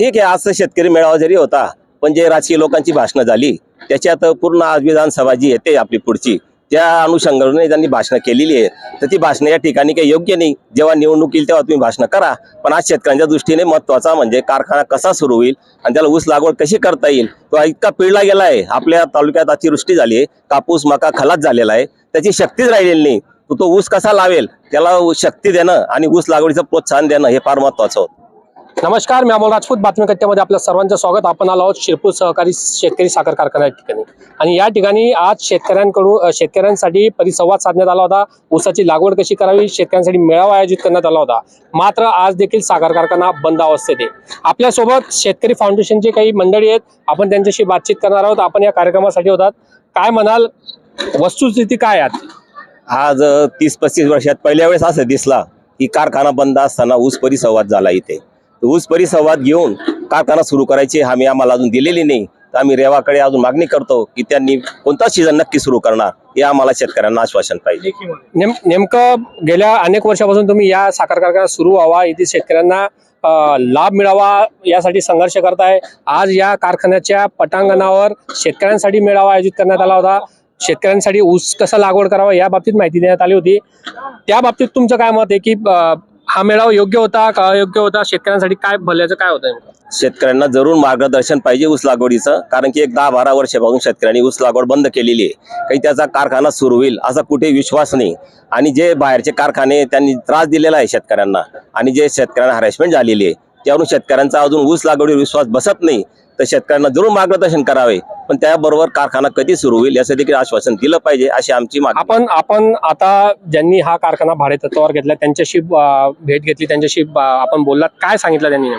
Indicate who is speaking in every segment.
Speaker 1: ठीक आहे आजचा शेतकरी मेळावा जरी होता पण जे राजकीय लोकांची भाषणं झाली त्याच्यात पूर्ण आज विधानसभा जी येते आपली पुढची त्या अनुषंगाने त्यांनी भाषणं केलेली आहेत तर ती भाषणं या ठिकाणी काही योग्य नाही. जेव्हा निवडणूक येईल तेव्हा तुम्ही भाषणं करा. पण आज शेतकऱ्यांच्या दृष्टीने महत्त्वाचा म्हणजे कारखाना कसा सुरू होईल आणि त्याला ऊस लागवड कशी करता येईल तो इतका पिळला गेला आहे आपल्या तालुक्यात अतिवृष्टी झाली आहे कापूस मका खलास झालेला आहे त्याची शक्तीच राहिलेली नाही. तो तो ऊस कसा लावेल त्याला शक्ती देणं आणि ऊस लागवडीचं प्रोत्साहन देणं हे फार महत्वाचं होतं.
Speaker 2: नमस्कार मी अमोल राजपूत बातमीकत्यामध्ये आपल्या आपलं सर्वांचं स्वागत. आपण आलो आहोत शिरपूर सहकारी शेतकरी साखर कारखाना या ठिकाणी. आणि या ठिकाणी आज शेतकऱ्यांकडून शेतकऱ्यांसाठी परिसंवाद साधण्यात आला होता. ऊसाची लागवड कशी करावी शेतकऱ्यांसाठी मेळावा आयोजित करण्यात आला होता. मात्र आज देखील साखर कारखाना बंद अवस्थेत आहे. आपल्यासोबत शेतकरी फाउंडेशनचे काही मंडळी आहेत. आपण त्यांच्याशी बातचीत करणार आहोत. आपण या कार्यक्रमासाठी होतात. काय म्हणाल? वस्तुस्थिती काय आहे
Speaker 1: आज? तीस पस्तीस वर्षात पहिल्या वेळेस असं दिसला की कारखाना बंद असताना ऊस परिसंवाद झाला इथे. ऊस परिसंवाद घेऊन कारखाना सुरू करायची हमी आम्हाला अजून दिलेली नाही. तर आम्ही रेवाकडे अजून मागणी करतो की त्यांनी कोणता सीझन नक्की सुरू करणार हे आम्हाला शेतकऱ्यांना आश्वासन पाहिजे.
Speaker 2: नेम नेमकं गेल्या अनेक वर्षापासून तुम्ही या साखर कारखाना सुरू व्हावा येथील शेतकऱ्यांना लाभ मिळावा यासाठी संघर्ष करताय. आज या कारखान्याच्या पटांगणावर शेतकऱ्यांसाठी मेळावा आयोजित करण्यात आला होता. शेतकऱ्यांसाठी ऊस कसा लागवड करावा या बाबतीत माहिती देण्यात आली होती. त्या बाबतीत तुमचं काय मत आहे की हा मेळावा योग्य होता का अयोग्य होता? शेतकऱ्यांसाठी काय भल्याचं काय होतं
Speaker 1: शेतकऱ्यांना जरूर मार्गदर्शन पाहिजे ऊस लागवडीचं कारण की एक दहा बारा वर्षापासून शेतकऱ्यांनी ऊस लागवड बंद केलेली आहे. काही त्याचा कारखाना सुरू होईल असा कुठे विश्वास नाही. आणि जे बाहेरचे कारखाने त्यांनी त्रास दिलेला आहे शेतकऱ्यांना. आणि जे शेतकऱ्यांना हॅरेसमेंट झालेली आहे त्यावरून शेतकऱ्यांचा अजून ऊस लागवडीवर विश्वास बसत नाही. तर शेतकऱ्यांना जरूर मार्गदर्शन करावे. पण त्याबरोबर कारखाना कधी सुरू होईल याचं देखील आश्वासन दिलं पाहिजे अशी आमची मागणी
Speaker 2: आपण आपण आता ज्यांनी हा कारखाना भाडे तत्वावर घेतला त्यांच्याशी भेट घेतली त्यांच्याशी आपण बोललात. काय सांगितलं त्यांनी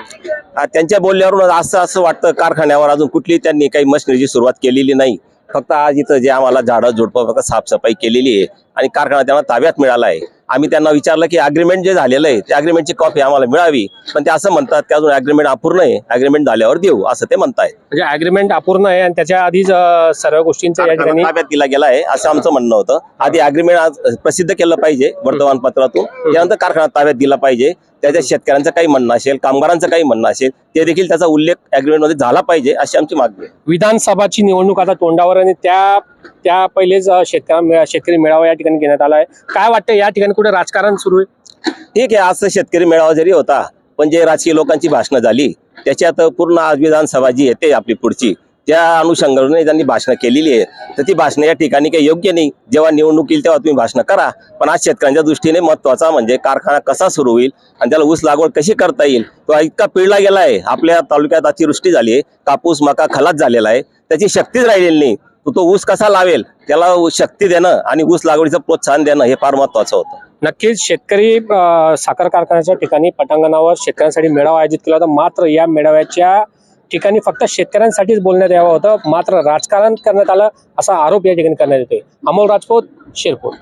Speaker 1: त्यांच्या बोलण्यावरून असं असं वाटतं कारखान्यावर अजून कुठली त्यांनी काही मशिनरीची सुरुवात केलेली नाही. फक्त आज इथं जे आम्हाला झाडं झुडपं फक्त साफसफाई केलेली आहे. आणि कारखाना त्यांना ताब्यात मिळाला आहे आम्ही त्यांना विचारलं की अग्रीमेंट जे झालेलं आहे त्या अग्रीमेंटची कॉपी आम्हाला मिळावी. पण ते असं म्हणतात की अजून अग्रीमेंट अपूर्ण आहे. अग्रीमेंट झाल्यावर देऊ असं ते म्हणतायत.
Speaker 2: म्हणजे अग्रीमेंट अपूर्ण आहे आणि त्याच्या आधीच सर्व गोष्टींचं या ठिकाणी
Speaker 1: कारखाना ताब्यात दिला गेला आहे असं आमचं म्हणणं होतं. आधी अग्रीमेंट आज प्रसिद्ध केलं पाहिजे वर्तमानपत्रातून. त्यानंतर कारखाना ताब्यात दिला पाहिजे. त्याच्यात शेतकऱ्यांचं काही म्हणणं असेल कामगारांचं काही म्हणणं असेल ते देखील त्याचा उल्लेख अग्रीमेंटमध्ये झाला पाहिजे अशी आमची मागणी आहे.
Speaker 2: विधानसभाची निवडणूक आता तोंडावर आणि त्या त्या पहिलेच शेतकऱ्या शेतकरी मेळावा या ठिकाणी घेण्यात आला आहे. काय वाटतं या ठिकाणी कुठे राजकारण सुरू आहे?
Speaker 1: ठीक आहे आजचा शेतकरी मेळावा जरी होता पण जे राजकीय लोकांची भाषणं झाली त्याच्यात पूर्ण आज विधानसभा जी येते आपली पुढची त्या अनुषंगाने त्यांनी भाषणं केलेली आहे. तर ती भाषणं या ठिकाणी काही योग्य नाही. जेव्हा निवडणूक येईल तेव्हा तुम्ही भाषणं करा. पण आज शेतकऱ्यांच्या दृष्टीने महत्त्वाचा म्हणजे कारखाना कसा सुरू होईल आणि त्याला ऊस लागवड कशी करता येईल तो इतका पिळला गेला आहे. आपल्या तालुक्यात अतिवृष्टी झाली आहे कापूस मका खलास झालेला आहे. त्याची शक्तीच राहिलेली नाही. तो तो ऊस कसा लावेल त्याला शक्ती देणं आणि ऊस लागवडीचं प्रोत्साहन देणं हे फार महत्वाचं होतं.
Speaker 2: नक्कीच शेतकरी साखर कारखान्याच्या ठिकाणी पटांगणावर शेतकऱ्यांसाठी मेळावा आयोजित केला होता. मात्र या मेळाव्याच्या ठिकाणी फक्त शेतकऱ्यांसाठीच बोलण्यात यावं होतं. मात्र राजकारण करण्यात आलं असा आरोप या ठिकाणी करण्यात येतोय. अमोल राजपूत शिरपूर.